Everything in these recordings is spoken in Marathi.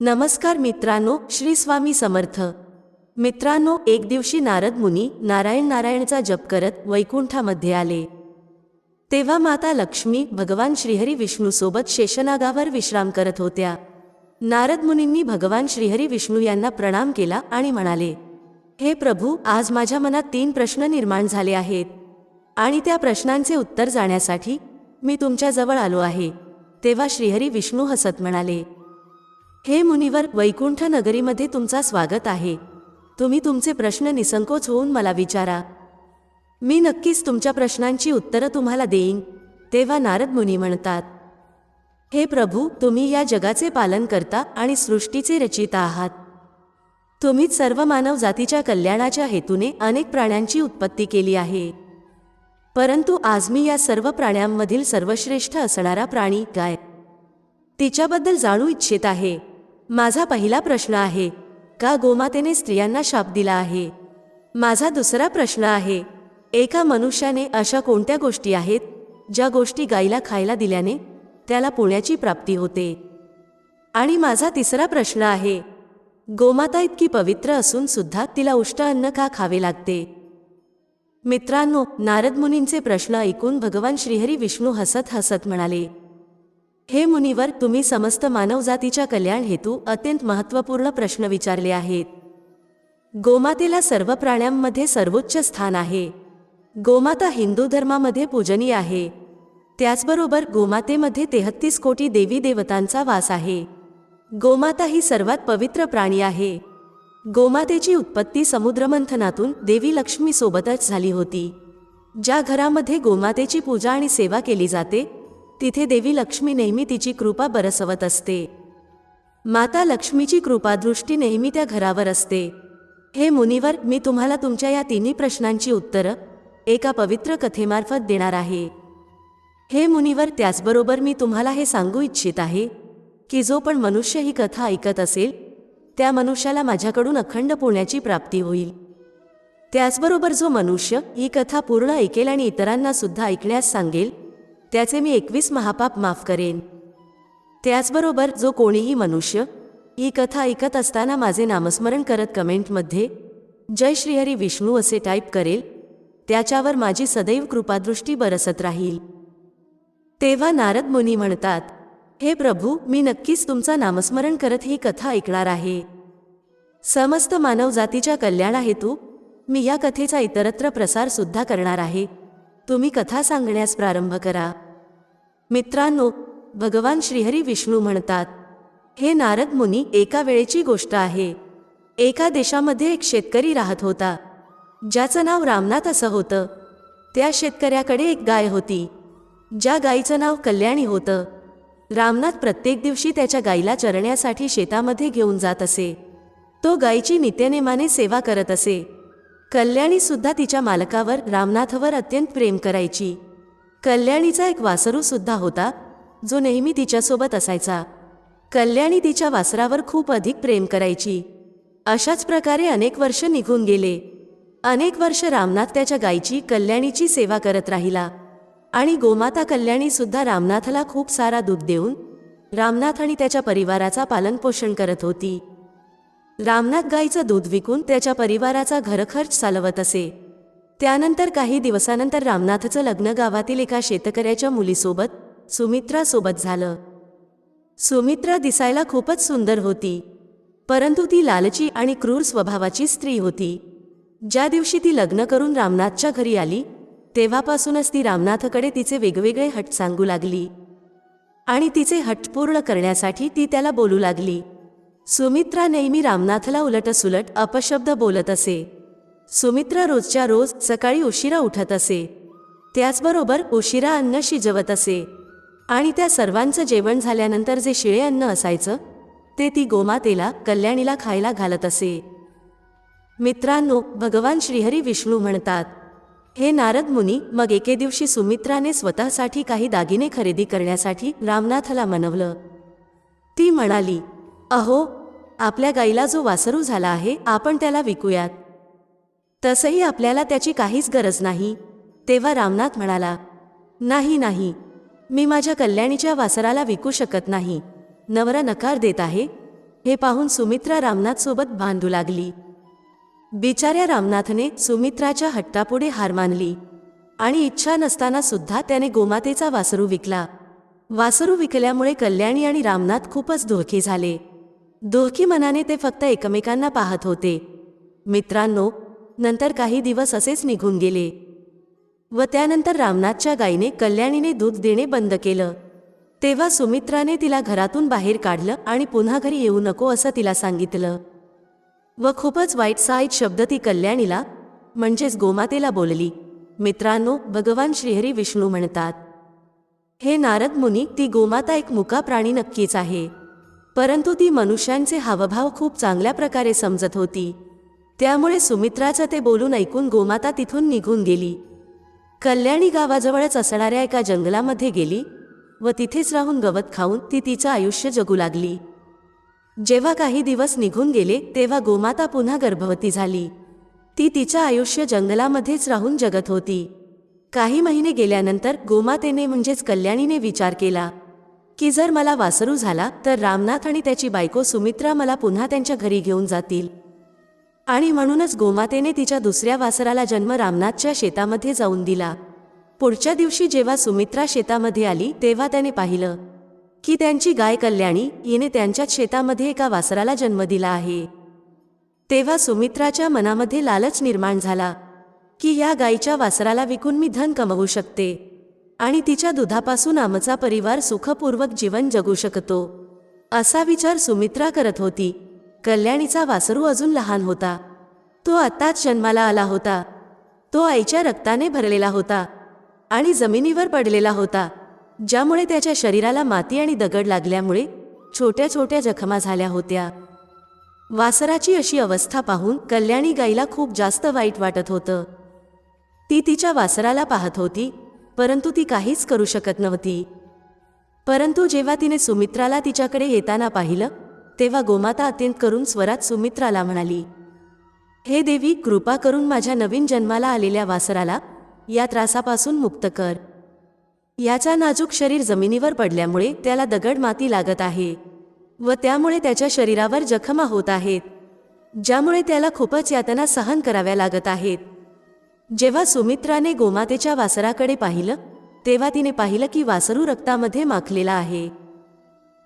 नमस्कार मित्रांनो श्री स्वामी समर्थ. मित्रांनो एक दिवशी नारद मुनी नारायण नारायणचा जप करत वैकुंठामध्ये आले. तेव्हा माता लक्ष्मी भगवान श्रीहरी विष्णूसोबत शेषनागावर विश्राम करत होत्या. नारद मुनींनी भगवान श्रीहरी विष्णू यांना प्रणाम केला आणि म्हणाले हे प्रभू आज माझ्या मनात तीन प्रश्न निर्माण झाले आहेत. आणि त्या प्रश्नांचे उत्तर जाण्यासाठी मी तुमच्याजवळ आलो आहे. तेव्हा श्रीहरी विष्णू हसत म्हणाले हे मुनिवर वैकुंठ नगरीमध्ये तुमचा स्वागत आहे. तुम्ही तुमचे प्रश्न निसंकोच होऊन मला विचारा. मी नक्कीच तुमच्या प्रश्नांची उत्तरं तुम्हाला देईन तेव्हा नारद मुनी म्हणतात. हे प्रभू तुम्ही या जगाचे पालन करता आणि सृष्टीचे रचिता आहात. तुम्हीच सर्व मानव जातीच्या कल्याणाच्या हेतूने अनेक प्राण्यांची उत्पत्ती केली आहे. परंतु आज मी या सर्व प्राण्यांमधील सर्वश्रेष्ठ असणारा प्राणी गाय तिच्याबद्दल जाणू इच्छित आहे. माझा पहिला प्रश्न आहे का गोमातेने स्त्रियांना शाप दिला आहे? माझा दुसरा प्रश्न आहे एका मनुष्याने अशा कोणत्या गोष्टी आहेत ज्या गोष्टी गाईला खायला दिल्याने त्याला पुण्याची प्राप्ती होते? आणि माझा तिसरा प्रश्न आहे गोमाता इतकी पवित्र असून सुद्धा तिला उष्ट अन्न का खावे लागते? मित्रांनो नारद मुनींचे प्रश्न ऐकून भगवान श्रीहरी विष्णू हसत हसत म्हणाले हे मुनिवर तुम्ही समस्त मानवजातीच्या कल्याण हेतू अत्यंत महत्त्वपूर्ण प्रश्न विचारले आहेत. गोमातेला सर्व प्राण्यांमध्ये सर्वोच्च स्थान आहे. गोमाता हिंदू धर्मामध्ये पूजनीय आहे. त्याचबरोबर गोमातेमध्ये तेहत्तीस कोटी देवी देवतांचा वास आहे. गोमाता ही सर्वात पवित्र प्राणी आहे. गोमातेची उत्पत्ती समुद्रमंथनातून देवी लक्ष्मीसोबतच झाली होती. ज्या घरामध्ये गोमातेची पूजा आणि सेवा केली जाते तिथे देवी लक्ष्मी नेहमी तिची कृपा बरसवत असते. माता लक्ष्मीची कृपादृष्टी नेहमी त्या घरावर असते. हे मुनिवर मी तुम्हाला तुमच्या या तिन्ही प्रश्नांची उत्तरं एका पवित्र कथेमार्फत देणार आहे. हे मुनिवर त्याचबरोबर मी तुम्हाला हे सांगू इच्छित आहे की जो पण मनुष्य ही कथा ऐकत असेल त्या मनुष्याला माझ्याकडून अखंड पुण्याची प्राप्ती होईल. त्याचबरोबर जो मनुष्य ही कथा पूर्ण ऐकेल आणि इतरांना सुद्धा ऐकण्यास सांगेल त्याचे मी एकवीस महापाप माफ करेन. त्याचबरोबर जो कोणीही मनुष्य ही कथा ऐकत असताना माझे नामस्मरण करत कमेंटमध्ये जय श्रीहरी विष्णू असे टाईप करेल त्याच्यावर माझी सदैव कृपादृष्टी बरसत राहील. तेव्हा नारद मुनी म्हणतात हे प्रभू मी नक्कीच तुमचा नामस्मरण करत ही कथा ऐकणार आहे. समस्त मानवजातीच्या कल्याणाहेतू मी या कथेचा इतरत्र प्रसार सुद्धा करणार आहे. तुम्ही कथा सांगण्यास प्रारंभ करा. मित्रांनो भगवान श्रीहरी विष्णू म्हणतात हे नारद मुनी एका वेळेची गोष्ट आहे. एका देशामध्ये एक शेतकरी राहत होता. ज्याचं नाव रामनाथ असं होतं. त्या शेतकऱ्याकडे एक गाय होती. ज्या गायीचं नाव कल्याणी होतं. रामनाथ प्रत्येक दिवशी त्याच्या गायीला चरण्यासाठी शेतामध्ये घेऊन जात असे. तो गायीची नित्यनेमाने सेवा करत असे. कल्याणी सुद्धा तिच्या मालकावर रामनाथवर अत्यंत प्रेम करायची. कल्याणीचा एक वासरू सुद्धा होता जो नेहमी तिच्यासोबत असायचा. कल्याणी तिच्या वासरावर खूप अधिक प्रेम करायची. अशाच प्रकारे अनेक वर्ष निघून गेले. अनेक वर्ष रामनाथ त्याच्या गायीची कल्याणीची सेवा करत राहिला. आणि गोमाता कल्याणीसुद्धा रामनाथला खूप सारा दूध देऊन रामनाथ आणि त्याच्या परिवाराचा पालनपोषण करत होती. रामनाथ गाईचं दूध विकून त्याच्या परिवाराचा घरखर्च चालवत असे. त्यानंतर काही दिवसानंतर रामनाथचं लग्न गावातील एका शेतकऱ्याच्या मुलीसोबत सुमित्रासोबत झालं. सुमित्रा दिसायला खूपच सुंदर होती. परंतु ती लालची आणि क्रूर स्वभावाची स्त्री होती. ज्या दिवशी ती लग्न करून रामनाथच्या घरी आली तेव्हापासूनच ती रामनाथकडे तिचे वेगवेगळे हट सांगू लागली. आणि तिचे हट पूर्ण करण्यासाठी ती त्याला बोलू लागली. सुमित्रा नेहमी रामनाथला उलटसुलट अपशब्द बोलत असे. सुमित्रा रोजच्या रोज सकाळी उशिरा उठत असे. त्याचबरोबर उशिरा अन्न शिजवत असे. आणि त्या सर्वांचं जेवण झाल्यानंतर जे शिळे अन्न असायचं ते ती गोमातेला कल्याणीला खायला घालत असे. मित्रांनो भगवान श्रीहरी विष्णू म्हणतात हे नारद मुनी मग एके दिवशी सुमित्राने स्वतःसाठी काही दागिने खरेदी करण्यासाठी रामनाथला मनवलं. ती म्हणाली अहो आपल्या गाईला जो वासरू झाला आहे आपण त्याला विकूयात. तसंही आपल्याला त्याची काहीच गरज नाही. तेव्हा रामनाथ म्हणाला नाही नाही. मी माझ्या कल्याणीच्या वासराला विकू शकत नाही. नवरा नकार देत आहे. हे पाहून सुमित्रा रामनाथसोबत बांधू लागली. बिचाऱ्या रामनाथने सुमित्राच्या हट्टापुढे हार मानली आणि इच्छा नसताना सुद्धा त्याने गोमातेचा वासरू विकला. वासरू विकल्यामुळे कल्याणी आणि रामनाथ खूपच धोके झाले. दुःखी मनाने ते फक्त एकमेकांना पाहत होते. मित्रांनो नंतर काही दिवस असेच निघून गेले. व त्यानंतर रामनाथच्या गायीने कल्याणीने दूध देणे बंद केलं. तेव्हा सुमित्राने तिला घरातून बाहेर काढलं आणि पुन्हा घरी येऊ नको असं तिला सांगितलं. व खूपच वाईट साईट शब्द ती कल्याणीला म्हणजेच गोमातेला बोलली. मित्रांनो भगवान श्रीहरी विष्णू म्हणतात. हे नारद मुनी ती गोमाता एक मुका प्राणी नक्कीच आहे. परंतु ती मनुष्यांचे हावभाव खूप चांगल्या प्रकारे समजत होती. त्यामुळे सुमित्राचं ते बोलून ऐकून गोमाता तिथून निघून गेली. कल्याणी गावाजवळच असणाऱ्या एका जंगलामध्ये गेली व तिथेच राहून गवत खाऊन ती तिचं आयुष्य जगू लागली. जेव्हा काही दिवस निघून गेले तेव्हा गोमाता पुन्हा गर्भवती झाली. ती तिचं आयुष्य जंगलामध्येच राहून जगत होती. काही महिने गेल्यानंतर गोमातेने म्हणजेच कल्याणीने विचार केला की जर मला वासरू झाला तर रामनाथ आणि त्याची बायको सुमित्रा मला पुन्हा त्यांच्या घरी घेऊन जातील. आणि म्हणूनच गोमातेने तिच्या दुसऱ्या वासराला जन्म रामनाथच्या शेतामध्ये जाऊन दिला. पुढच्या दिवशी जेव्हा सुमित्रा शेतामध्ये आली तेव्हा त्याने पाहिलं की त्यांची गाय कल्याणी हिने त्यांच्याच शेतामध्ये एका वासराला जन्म दिला आहे. तेव्हा सुमित्राच्या मनामध्ये लालच निर्माण झाला की या गायीच्या वासराला विकून मी धन कमवू शकते. आणि तिच्या दुधापासून आमचा परिवार सुखपूर्वक जीवन जगू शकतो असा विचार सुमित्रा करत होती. कल्याणीचा वासरू अजून लहान होता. तो आत्ताच जन्माला आला होता. तो आईच्या रक्ताने भरलेला होता आणि जमिनीवर पडलेला होता ज्यामुळे त्याच्या शरीराला माती आणि दगड लागल्यामुळे छोट्या छोट्या जखमा झाल्या होत्या. वासराची अशी अवस्था पाहून कल्याणी गाईला खूप जास्त वाईट वाटत होतं. ती तिच्या वासराला पाहत होती परंतु ती काहीच करू शकत नव्हती. परंतु जेव्हा तिने सुमित्राला तिच्याकडे येताना पाहिलं तेव्हा गोमाता अत्यंत करून स्वरात सुमित्राला म्हणाली हे देवी कृपा करून माझ्या नवीन जन्माला आलेल्या वासराला या त्रासापासून मुक्त कर. याचा नाजूक शरीर जमिनीवर पडल्यामुळे त्याला दगड माती लागत आहे व त्यामुळे त्याच्या शरीरावर जखमा होत आहेत ज्यामुळे त्याला खूपच यातना सहन कराव्या लागत आहेत. जेव्हा सुमित्राने गोमातेच्या वासराकडे पाहिलं तेव्हा तिने पाहिलं की वासरू रक्तामध्ये माखलेला आहे.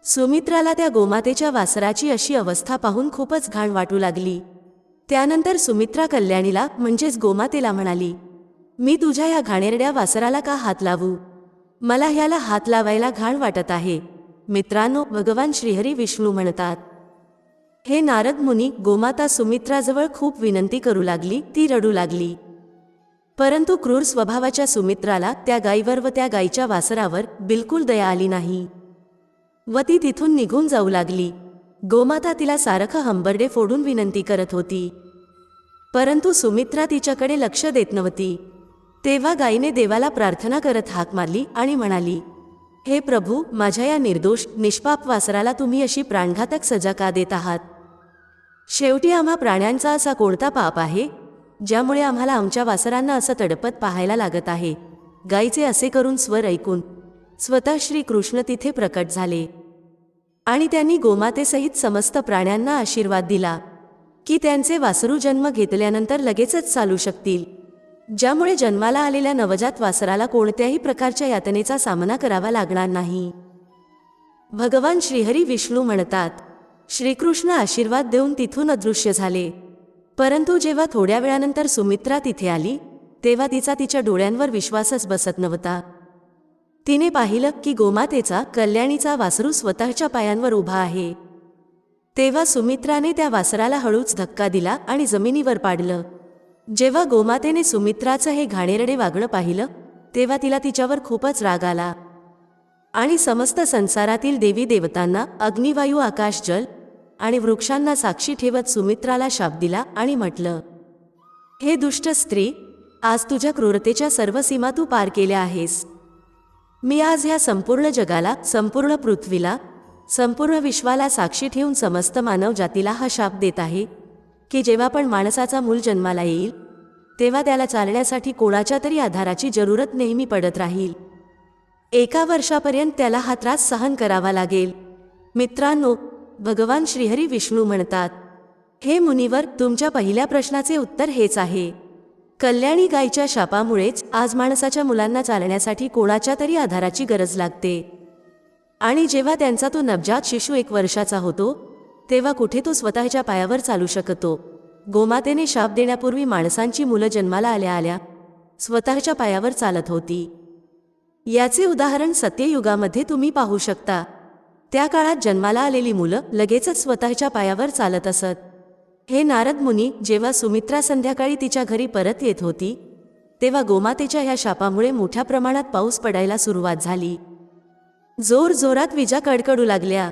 सुमित्राला त्या गोमातेच्या वासराची अशी अवस्था पाहून खूपच घाण वाटू लागली. त्यानंतर सुमित्रा कल्याणीला म्हणजेच गोमातेला म्हणाली मी तुझ्या या घाणेरड्या वासराला का हात लावू? मला ह्याला हात लावायला घाण वाटत आहे. मित्रांनो भगवान श्रीहरी विष्णू म्हणतात. हे नारद मुनी गोमाता सुमित्राजवळ खूप विनंती करू लागली ती रडू लागली. परंतु क्रूर स्वभावाच्या सुमित्राला त्या गाईवर व त्या गायीच्या वासरावर बिलकुल दया आली नाही. व ती तिथून निघून जाऊ लागली. गोमाता तिला सारखं हंबरडे फोडून विनंती करत होती. परंतु सुमित्रा तिच्याकडे लक्ष देत नव्हती. तेव्हा गायीने देवाला प्रार्थना करत हाक मारली आणि म्हणाली हे प्रभू माझ्या या निर्दोष निष्पाप वासराला तुम्ही अशी प्राणघातक सजा का देत आहात? शेवटी आम्हा प्राण्यांचा असा कोणता पाप आहे? ज्यामुळे आम्हाला आमच्या वासरांना असं तडपत पाहायला लागत आहे. गायीचे असे करून स्वर ऐकून स्वतः श्रीकृष्ण तिथे प्रकट झाले. आणि त्यांनी गोमातेसहित समस्त प्राण्यांना आशीर्वाद दिला की त्यांचे वासरू जन्म घेतल्यानंतर लगेचच चालू शकतील. ज्यामुळे जन्माला आलेल्या नवजात वासराला कोणत्याही प्रकारच्या यातनेचा सामना करावा लागणार नाही. भगवान श्रीहरी विष्णू म्हणतात श्रीकृष्ण आशीर्वाद देऊन तिथून अदृश्य झाले. परंतु जेव्हा थोड्या वेळानंतर सुमित्रा तिथे आली तेव्हा तिचा तिच्या डोळ्यांवर विश्वासच बसत नव्हता. तिने पाहिलं की गोमातेचा कल्याणीचा वासरू स्वतःच्या पायांवर उभा आहे. तेव्हा सुमित्राने त्या वासराला हळूच धक्का दिला आणि जमिनीवर पाडलं. जेव्हा गोमातेने सुमित्राचं हे घाणेरडे वागणं पाहिलं तेव्हा तिला तिच्यावर खूपच राग आला. आणि समस्त संसारातील देवी देवतांना अग्निवायू आकाश जल आणि वृक्षांना साक्षी ठेवत सुमित्राला शाप दिला आणि म्हटलं हे दुष्ट स्त्री आज तुझ्या क्रूरतेच्या सर्व सीमा तू पार केल्या आहेस. मी आज ह्या संपूर्ण जगाला संपूर्ण पृथ्वीला संपूर्ण विश्वाला साक्षी ठेवून समस्त मानव जातीला हा शाप देत आहे की जेव्हा पण माणसाचा मूल जन्माला येईल तेव्हा त्याला चालण्यासाठी कोणाच्या तरी आधाराची जरूरत नेहमी पडत राहील. एका वर्षापर्यंत त्याला हा त्रास सहन करावा लागेल. मित्रांनो भगवान श्रीहरी विष्णू म्हणतात हे मुनिवर तुमच्या पहिल्या प्रश्नाचे उत्तर हेच आहे. कल्याणी गायीच्या शापामुळेच आज माणसाच्या मुलांना चालण्यासाठी कोणाच्या तरी आधाराची गरज लागते. आणि जेव्हा त्यांचा तो नवजात शिशू एक वर्षाचा होतो तेव्हा कुठे तो स्वतःच्या पायावर चालू शकतो. गोमातेने शाप देण्यापूर्वी माणसांची मुलं जन्माला आल्या आल्या स्वतःच्या पायावर चालत होती. याचे उदाहरण सत्ययुगामध्ये तुम्ही पाहू शकता. त्या काळात जन्माला आलेली मुलं लगेचच स्वतःच्या पायावर चालत असत. हे नारद मुनी जेव्हा सुमित्रा संध्याकाळी तिच्या घरी परत येत होती तेव्हा गोमातेच्या ह्या शापामुळे मोठ्या प्रमाणात पाऊस पडायला सुरुवात झाली. जोर जोरात विजा कडकडू लागल्या.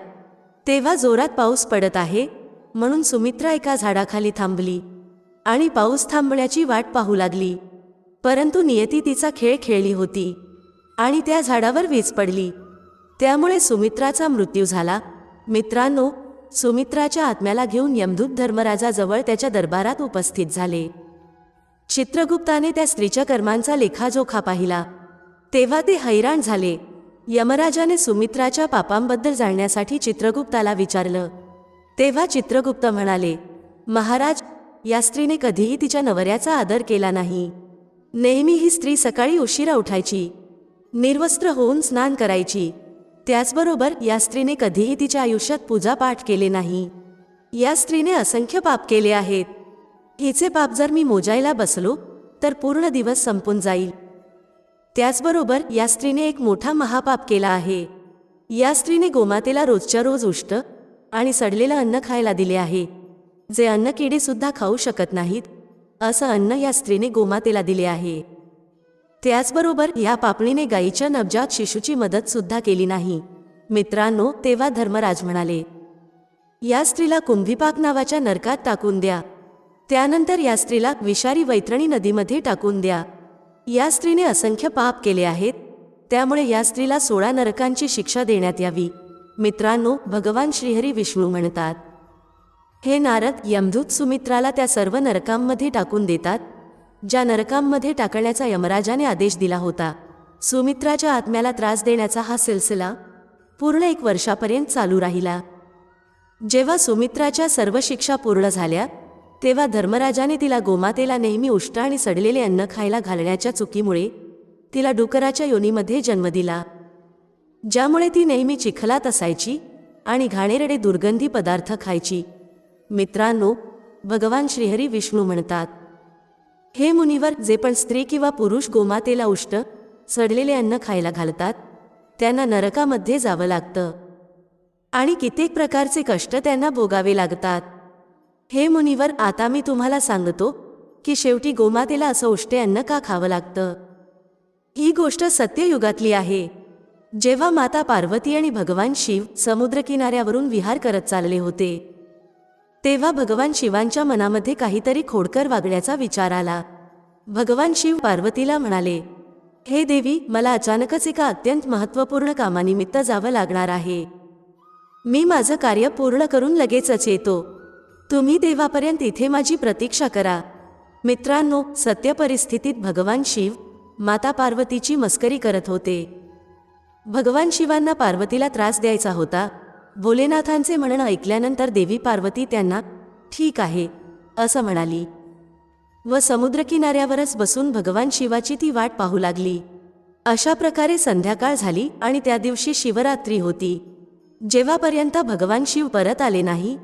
तेव्हा जोरात पाऊस पडत आहे म्हणून सुमित्रा एका झाडाखाली थांबली आणि पाऊस थांबण्याची वाट पाहू लागली. परंतु नियती तिचा खेळ खेळली होती आणि त्या झाडावर वीज पडली. त्यामुळे सुमित्राचा मृत्यू झाला. मित्रांनो सुमित्राच्या आत्म्याला घेऊन यमदूत धर्मराजाजवळ त्याच्या दरबारात उपस्थित झाले. चित्रगुप्ताने त्या स्त्रीच्या कर्मांचा लेखाजोखा पाहिला. तेव्हा ते हैराण झाले. यमराजाने सुमित्राच्या पापांबद्दल जाणण्यासाठी चित्रगुप्ताला विचारलं. तेव्हा चित्रगुप्त म्हणाले महाराज या स्त्रीने कधीही तिच्या नवऱ्याचा आदर केला नाही. नेहमी ही स्त्री सकाळी उशिरा उठायची. निर्वस्त्र होऊन स्नान करायची. त्याचबरोबर या स्त्रीने कधीही तिच्या आयुष्यात पूजापाठ केले नाही. या स्त्रीने असंख्य पाप केले आहेत. हिचे पाप जर मी मोजायला बसलो तर पूर्ण दिवस संपून जाईल. त्याचबरोबर या स्त्रीने एक मोठा महापाप केला आहे. या स्त्रीने गोमातेला रोजच्या रोज उष्ट आणि सडलेलं अन्न खायला दिले आहे. जे अन्न किडीसुद्धा खाऊ शकत नाहीत असं अन्न या स्त्रीने गोमातेला दिले आहे. त्याचबरोबर या पापणीने गायीच्या नवजात शिशूची मदत सुद्धा केली नाही. मित्रांनो तेव्हा धर्मराज म्हणाले या स्त्रीला कुंभीपाक नावाच्या नरकात टाकून द्या. त्यानंतर या स्त्रीला विषारी वैतरणी नदीमध्ये टाकून द्या. या स्त्रीने असंख्य पाप केले आहेत. त्यामुळे या स्त्रीला सोळा नरकांची शिक्षा देण्यात यावी. मित्रांनो भगवान श्रीहरी विष्णू म्हणतात हे नारद यमधूत सुमित्राला त्या सर्व नरकांमध्ये टाकून देतात. ज्या नरकांमध्ये टाकण्याचा यमराजाने आदेश दिला होता. सुमित्राच्या आत्म्याला त्रास देण्याचा हा सिलसिला पूर्ण एक वर्षापर्यंत चालू राहिला. जेव्हा सुमित्राच्या सर्व शिक्षा पूर्ण झाल्या तेव्हा धर्मराजाने तिला गोमातेला नेहमी उष्ट आणि सडलेले अन्न खायला घालण्याच्या चुकीमुळे तिला डुकराच्या योनीमध्ये जन्म दिला. ज्यामुळे ती नेहमी चिखलात असायची आणि घाणेरडे दुर्गंधी पदार्थ खायची. मित्रांनो भगवान श्रीहरी विष्णू म्हणतात हे मुनिवर जे पण स्त्री किंवा पुरुष गोमातेला उष्ट सडलेले अन्न खायला घालतात त्यांना नरकामध्ये जावं लागतं. आणि कित्येक प्रकारचे कष्ट त्यांना भोगावे लागतात. हे मुनिवर आता मी तुम्हाला सांगतो की शेवटी गोमातेला असं उष्टे अन्न का खावं लागतं? ही गोष्ट सत्ययुगातली आहे. जेव्हा माता पार्वती आणि भगवान शिव समुद्रकिनाऱ्यावरून विहार करत चालले होते तेव्हा भगवान शिवांच्या मनामध्ये काहीतरी खोडकर वागण्याचा विचार आला. भगवान शिव पार्वतीला म्हणाले हे देवी मला अचानकच एका अत्यंत महत्त्वपूर्ण कामानिमित्त जावं लागणार आहे. मी माझं कार्य पूर्ण करून लगेचच येतो. तुम्ही देवापर्यंत इथे माझी प्रतीक्षा करा. मित्रांनो सत्य परिस्थितीत भगवान शिव माता पार्वतीची मस्करी करत होते. भगवान शिवांना पार्वतीला त्रास द्यायचा होता. भोलेनाथांचे म्हणणं ऐकल्यानंतर देवी पार्वती त्यांना ठीक आहे असं म्हणाली. व समुद्रकिनाऱ्यावरच बसून भगवान शिवाची ती वाट पाहू लागली. अशा प्रकारे संध्याकाळ झाली आणि त्या दिवशी शिवरात्री होती. जेव्हापर्यंत भगवान शिव परत आले नाही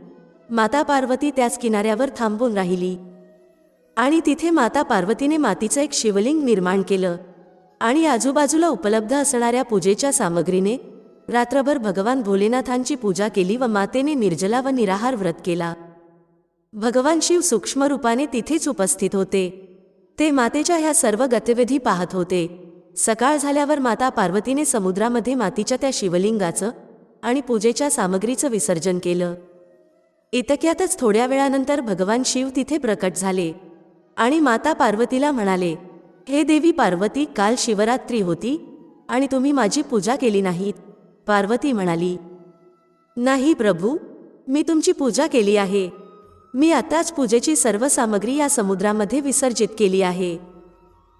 माता पार्वती त्याच किनाऱ्यावर थांबून राहिली. आणि तिथे माता पार्वतीने मातीचं एक शिवलिंग निर्माण केलं आणि आजूबाजूला उपलब्ध असणाऱ्या पूजेच्या सामग्रीने रात्रभर भगवान भोलेनाथांची पूजा केली व मातेने निर्जला व निराहार व्रत केला. भगवान शिव सूक्ष्म रूपाने तिथेच उपस्थित होते. ते मातेच्या ह्या सर्व गतिविधी पाहत होते. सकाळ झाल्यावर माता पार्वतीने समुद्रामध्ये मातीच्या त्या शिवलिंगाचं आणि पूजेच्या सामग्रीचं विसर्जन केलं. इतक्यातच थोड्या वेळानंतर भगवान शिव तिथे प्रकट झाले आणि माता पार्वतीला म्हणाले हे देवी पार्वती काल शिवरात्री होती आणि तुम्ही माझी पूजा केली नाहीत. पार्वती म्हणाली नाही प्रभू मी तुमची पूजा केली आहे. मी आताच पूजेची सर्व सामग्री या समुद्रामध्ये विसर्जित केली आहे.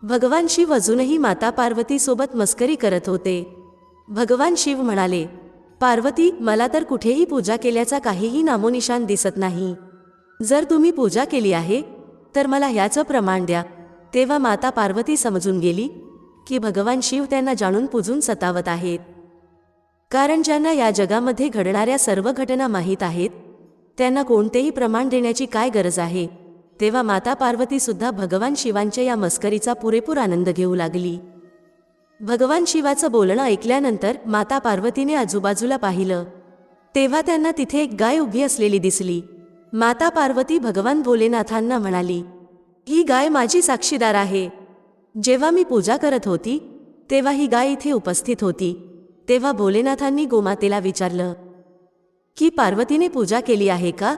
भगवान शिव अजूनही माता पार्वतीसोबत मस्करी करत होते. भगवान शिव म्हणाले पार्वती मला तर कुठेही पूजा केल्याचा काहीही नामोनिशान दिसत नाही. जर तुम्ही पूजा केली आहे तर मला ह्याचं प्रमाण द्या. तेव्हा माता पार्वती समजून गेली की भगवान शिव त्यांना जाणून पुजून सतावत आहेत. कारण ज्यांना या जगामध्ये घडणाऱ्या सर्व घटना माहीत आहेत त्यांना कोणतेही प्रमाण देण्याची काय गरज आहे तेव्हा माता पार्वतीसुद्धा भगवान शिवांच्या या मस्करीचा पुरेपूर आनंद घेऊ लागली. भगवान शिवाचं बोलणं ऐकल्यानंतर माता पार्वतीने आजूबाजूला पाहिलं. तेव्हा त्यांना तिथे एक गाय उभी असलेली दिसली. माता पार्वती भगवान भोलेनाथांना म्हणाली ही गाय माझी साक्षीदार आहे. जेव्हा मी पूजा करत होती तेव्हा ही गाय इथे उपस्थित होती. तेव्हा भोलेनाथांनी गोमातेला विचारलं की पार्वतीने पूजा केली आहे का?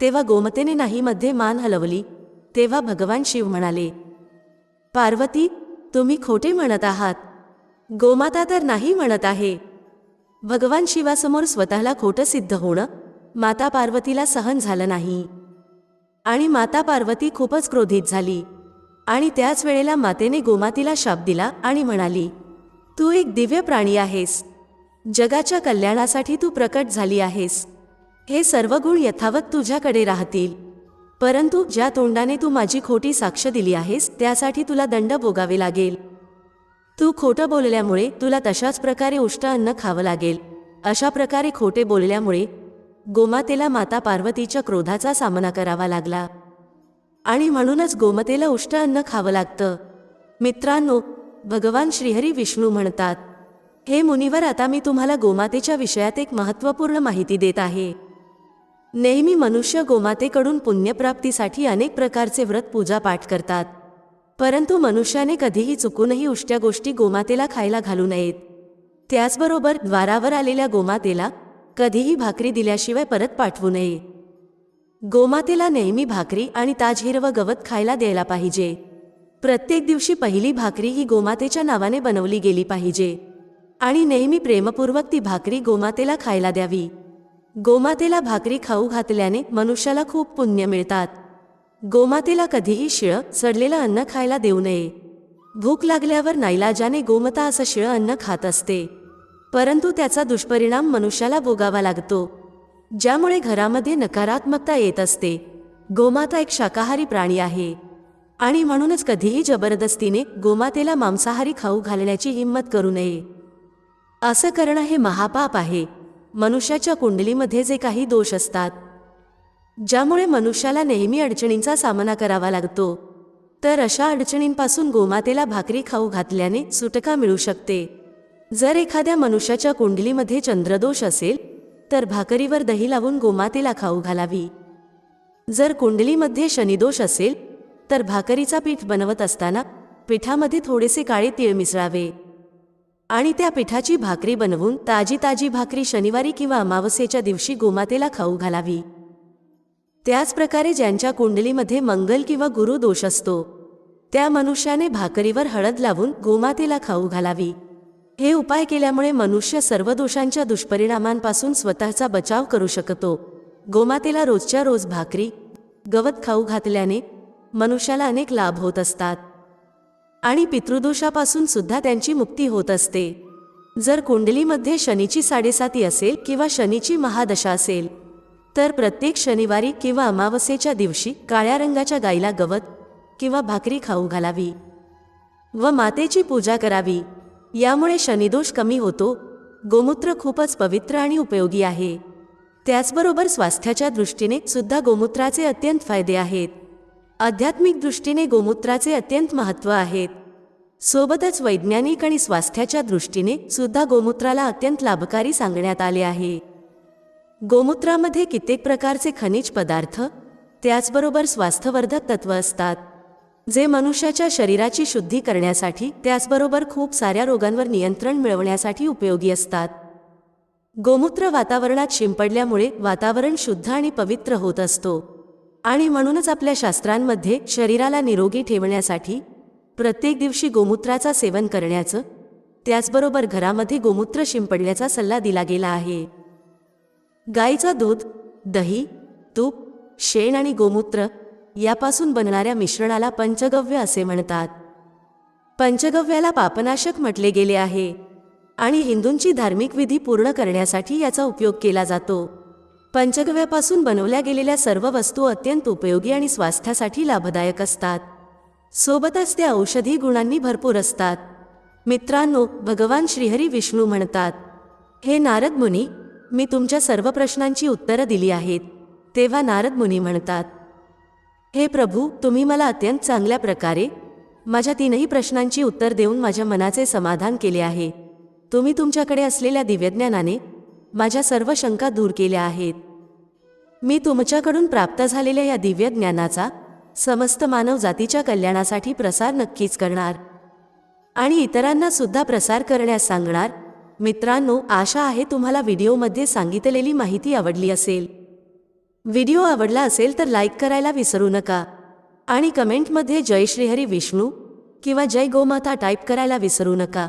तेव्हा गोमतेने नाही मध्ये मान हलवली. तेव्हा भगवान शिव म्हणाले पार्वती तुम्ही खोटे म्हणत आहात. गोमाता तर नाही म्हणत आहे. भगवान शिवासमोर स्वतःला खोटं सिद्ध होणं माता पार्वतीला सहन झालं नाही. आणि माता पार्वती खूपच क्रोधित झाली. आणि त्याच वेळेला मातेने गोमातीला शाप दिला आणि म्हणाली तू एक दिव्य प्राणी आहेस. जगाच्या कल्याणासाठी तू प्रकट झाली आहेस. हे सर्व गुण यथावत तुझ्याकडे राहतील. परंतु ज्या तोंडाने तू माझी खोटी साक्ष दिली आहेस त्यासाठी तुला दंड भोगावे लागेल. तू खोटं बोलल्यामुळे तुला तशाच प्रकारे उष्ट अन्न खावं लागेल. अशा प्रकारे खोटे बोलल्यामुळे गोमातेला माता पार्वतीच्या क्रोधाचा सामना करावा लागला. आणि म्हणूनच गोमतेला उष्ट अन्न खावं लागतं. मित्रांनो भगवान श्रीहरी विष्णू म्हणतात हे मुनिवर आता मी तुम्हाला गोमातेच्या विषयात एक महत्त्वपूर्ण माहिती देत आहे. नेहमी मनुष्य गोमातेकडून पुण्यप्राप्तीसाठी अनेक प्रकारचे व्रत पूजापाठ करतात. परंतु मनुष्याने कधीही चुकूनही उष्ट्या गोष्टी गोमातेला खायला घालू नयेत. त्याचबरोबर द्वारावर आलेल्या गोमातेला कधीही भाकरी दिल्याशिवाय परत पाठवू नये. गोमातेला नेहमी भाकरी आणि ताज हिरवं गवत खायला द्यायला पाहिजे. प्रत्येक दिवशी पहिली भाकरी ही गोमातेच्या नावाने बनवली गेली पाहिजे. आणि नेहमी प्रेमपूर्वक ती भाकरी गोमातेला खायला द्यावी. गोमातेला भाकरी खाऊ घातल्याने मनुष्याला खूप पुण्य मिळतात. गोमातेला कधीही शिळं सडलेलं अन्न खायला देऊ नये. भूक लागल्यावर नाईलाजाने गोमता असं शिळं अन्न खात असते. परंतु त्याचा दुष्परिणाम मनुष्याला भोगावा लागतो. ज्यामुळे घरामध्ये नकारात्मकता येत असते. गोमाता एक शाकाहारी प्राणी आहे. आणि म्हणूनच कधीही जबरदस्तीने गोमातेला मांसाहारी खाऊ घालण्याची हिंमत करू नये. असं करणं हे महापाप आहे. मनुष्याच्या कुंडलीमध्ये जे काही दोष असतात ज्यामुळे मनुष्याला नेहमी अडचणींचा सामना करावा लागतो तर अशा अडचणींपासून गोमातेला भाकरी खाऊ घातल्याने सुटका मिळू शकते. जर एखाद्या मनुष्याच्या कुंडलीमध्ये चंद्रदोष असेल तर भाकरीवर दही लावून गोमातेला खाऊ घालावी. जर कुंडलीमध्ये शनिदोष असेल तर भाकरीचा पीठ बनवत असताना पिठामध्ये थोडेसे काळे तीळ मिसळावे. आणि त्या पिठाची भाकरी बनवून ताजी ताजी भाकरी शनिवारी किंवा अमावस्येच्या दिवशी गोमातेला खाऊ घालावी. त्याच प्रकारे ज्यांच्या कुंडलीमध्ये मंगल किंवा गुरु दोष असतो त्या मनुष्याने भाकरीवर हळद लावून गोमातेला खाऊ घालावी. हे उपाय केल्यामुळे मनुष्य सर्व दोषांच्या दुष्परिणामांपासून स्वतःचा बचाव करू शकतो. गोमातेला रोजच्या रोज भाकरी गवत खाऊ घातल्याने मनुष्याला अनेक लाभ होत असतात. आणि पितृदोषापासून सुद्धा त्यांची मुक्ती होत असते. जर कुंडलीमध्ये शनीची साडेसाती असेल किंवा शनीची महादशा असेल तर प्रत्येक शनिवारी किंवा अमावस्येच्या दिवशी काळ्या रंगाच्या गाईला गवत किंवा भाकरी खाऊ घालावी व मातेची पूजा करावी. यामुळे शनिदोष कमी होतो. गोमूत्र खूपच पवित्र आणि उपयोगी आहे. त्याचबरोबर स्वास्थ्याच्या दृष्टीने सुद्धा गोमूत्राचे अत्यंत फायदे आहेत. आध्यात्मिक दृष्टीने गोमूत्राचे अत्यंत महत्त्व आहेत. सोबतच वैज्ञानिक आणि स्वास्थ्याच्या दृष्टीने सुद्धा गोमूत्राला अत्यंत लाभकारी सांगण्यात आले आहे. गोमूत्रामध्ये कित्येक प्रकारचे खनिज पदार्थ त्याचबरोबर स्वास्थ्यवर्धक तत्व असतात जे मनुष्याच्या शरीराची शुद्धी करण्यासाठी त्याचबरोबर खूप साऱ्या रोगांवर नियंत्रण मिळवण्यासाठी उपयोगी असतात. गोमूत्र वातावरणात शिंपडल्यामुळे वातावरण शुद्ध आणि पवित्र होत असतो. आणि म्हणूनच आपल्या शास्त्रांमध्ये शरीराला निरोगी ठेवण्यासाठी प्रत्येक दिवशी गोमूत्राचा सेवन करण्याचं त्याचबरोबर घरामध्ये गोमूत्र शिंपडण्याचा सल्ला दिला गेला आहे. गाईचं दूध दही तूप शेण आणि गोमूत्र यापासून बनणाऱ्या मिश्रणाला पंचगव्य असे म्हणतात. पंचगव्याला पापनाशक म्हटले गेले आहे आणि हिंदूंची धार्मिक विधी पूर्ण करण्यासाठी याचा उपयोग केला जातो. पंचगव्यापासून बनवल्या गेलेल्या सर्व वस्तू अत्यंत उपयोगी आणि स्वास्थ्यासाठी लाभदायक असतात. सोबतच त्या औषधी गुणांनी भरपूर असतात. मित्रांनो भगवान श्रीहरी विष्णू म्हणतात हे नारद मुनी मी तुमच्या सर्व प्रश्नांची उत्तरं दिली आहेत. तेव्हा नारद मुनी म्हणतात हे प्रभू तुम्ही मला अत्यंत चांगल्या प्रकारे माझ्या तीनही प्रश्नांची उत्तर देऊन माझ्या मनाचे समाधान केले आहे. तुम्ही तुमच्याकडे असलेल्या दिव्यज्ञानाने माझ्या सर्व शंका दूर केल्या आहेत. मी तुमच्याकडून प्राप्त झालेल्या या दिव्य ज्ञानाचा समस्त मानव जातीच्या कल्याणासाठी प्रसार नक्कीच करणार आणि इतरांना सुद्धा प्रसार करण्यास सांगणार. मित्रांनो आशा आहे तुम्हाला व्हिडिओमध्ये सांगितलेली माहिती आवडली असेल. व्हिडिओ आवडला असेल तर लाईक करायला विसरू नका आणि कमेंटमध्ये जय श्रीहरी विष्णू किंवा जय गोमाता टाईप करायला विसरू नका.